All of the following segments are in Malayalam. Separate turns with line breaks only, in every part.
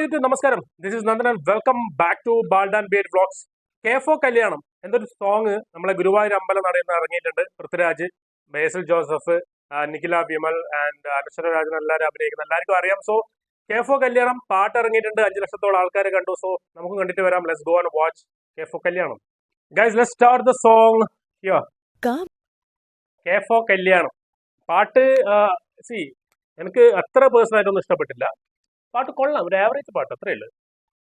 യൂട്യൂബ് നമസ്കാരം. This is Nandanan welcome back to bald and beard vlogs K for Kalyanam എന്തൊരു സോങ് നമ്മളെ ഗുരുവായൂർ അമ്പലം നടയിൽ ഇറങ്ങിയിട്ടുണ്ട്. പൃഥ്വിരാജ് ബേസിൽ ജോസഫ് നിഖില വിമൽ ആൻഡ് അനുശ്വര രാജൻ എല്ലാവരും അഭിനയിക്കുന്ന. എല്ലാവർക്കും അറിയാം. സോ കേഫോ കല്യാണം പാട്ട് ഇറങ്ങിയിട്ടുണ്ട്. അഞ്ച് ലക്ഷത്തോളം ആൾക്കാരെ കണ്ടു. സോ നമുക്ക് കണ്ടിട്ട് വരാം. Let's go and watch K for Kalyanam. Guys let start the song
കാ-
കേഫോ കല്യാണം. പാട്ട് സി എനിക്ക് അത്ര പേഴ്സണായിട്ടൊന്നും ഇഷ്ടപ്പെട്ടില്ല. പാട്ട് കൊള്ളാം. ഒരു ആവറേജ് പാട്ട് അത്രേ ഉള്ളൂ.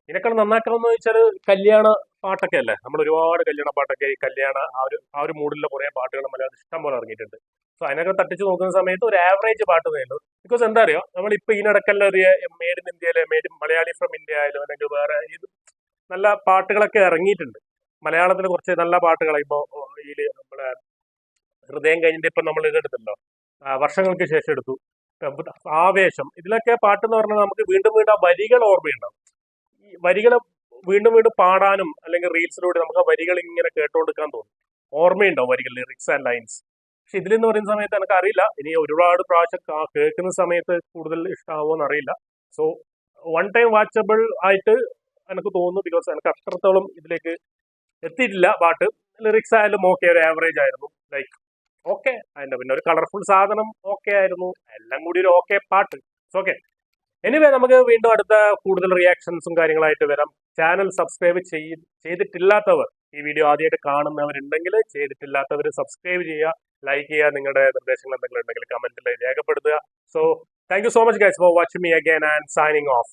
ഇതിനേക്കാൾ നന്നാക്കണമെന്ന് വെച്ചാൽ കല്യാണ പാട്ടൊക്കെ അല്ലേ? നമ്മൾ ഒരുപാട് കല്യാണ പാട്ടൊക്കെ ഈ കല്യാണ ആ ഒരു ആ ഒരു മൂഡിലുള്ള കുറേ പാട്ടുകൾ മലയാളം ഇഷ്ടം പോലെ ഇറങ്ങിയിട്ടുണ്ട്. സോ അതിനൊക്കെ തട്ടിച്ച് നോക്കുന്ന സമയത്ത് ഒരു ആവറേജ് പാട്ട് വേണ്ടു ബിക്കോസ് എന്താ അറിയോ? നമ്മളിപ്പോൾ നടക്കല്ല ഒരു മേഡ് ഇൻ ഇന്ത്യയിലെ മേഡ് മലയാളി ഫ്രം ഇന്ത്യ ആയാലും അല്ലെങ്കിൽ വേറെ ഇത് നല്ല പാട്ടുകളൊക്കെ ഇറങ്ങിയിട്ടുണ്ട്. മലയാളത്തിൽ കുറച്ച് നല്ല പാട്ടുകൾ ഇപ്പോൾ ഇതിൽ നമ്മളെ ഹൃദയം കഴിഞ്ഞിട്ട് ഇപ്പം നമ്മൾ ഇതെടുത്തല്ലോ വർഷങ്ങൾക്ക് ശേഷം എടുത്തു. ആവേശം. ഇതിലൊക്കെ പാട്ട് എന്ന് പറഞ്ഞാൽ നമുക്ക് വീണ്ടും വീണ്ടും ആ വരികൾ ഓർമ്മയുണ്ടാവും. ഈ വരികൾ വീണ്ടും വീണ്ടും പാടാനും അല്ലെങ്കിൽ റീൽസിലൂടെ നമുക്ക് ആ വരികൾ ഇങ്ങനെ കേട്ടുകൊടുക്കാൻ തോന്നും. ഓർമ്മയുണ്ടാവും വരികൾ ലിറിക്സ് ആൻഡ് ലൈൻസ് പക്ഷെ ഇതിലെന്ന് പറയുന്ന സമയത്ത് എനിക്ക് അറിയില്ല ഇനി ഒരുപാട് പ്രാവശ്യം കേൾക്കുന്ന സമയത്ത് കൂടുതൽ ഇഷ്ടമാവുമെന്ന് എന്നറിയില്ല. സോ വൺ ടൈം വാച്ചബിൾ ആയിട്ട് എനിക്ക് തോന്നുന്നു ബിക്കോസ് എനിക്ക് അത്രത്തോളം ഇതിലേക്ക് എത്തിയിട്ടില്ല പാട്ട്. ലിറിക്സ് ആയാലും ഓക്കെ ഒരു ആവറേജ് ആയിരുന്നു. ലൈക്ക് ഓക്കെ അതിന്റെ പിന്നെ ഒരു കളർഫുൾ സാധനം ഓക്കെ ആയിരുന്നു. എല്ലാം കൂടി ഒരു ഓക്കെ പാട്ട് ഓക്കെ എനിവേ നമുക്ക് വീണ്ടും അടുത്ത കൂടുതൽ റിയാക്ഷൻസും കാര്യങ്ങളായിട്ട് വരാം. ചാനൽ സബ്സ്ക്രൈബ് ചെയ്തിട്ടില്ലാത്തവർ ഈ വീഡിയോ ആദ്യമായിട്ട് കാണുന്നവരുണ്ടെങ്കിൽ ചെയ്തിട്ടില്ലാത്തവർ സബ്സ്ക്രൈബ് ചെയ്യുക ലൈക്ക് ചെയ്യുക നിങ്ങളുടെ നിർദ്ദേശങ്ങൾ എന്തെങ്കിലും ഉണ്ടെങ്കിൽ കമന്റിൽ രേഖപ്പെടുത്തുക. So thank so much guys for watching me again and signing off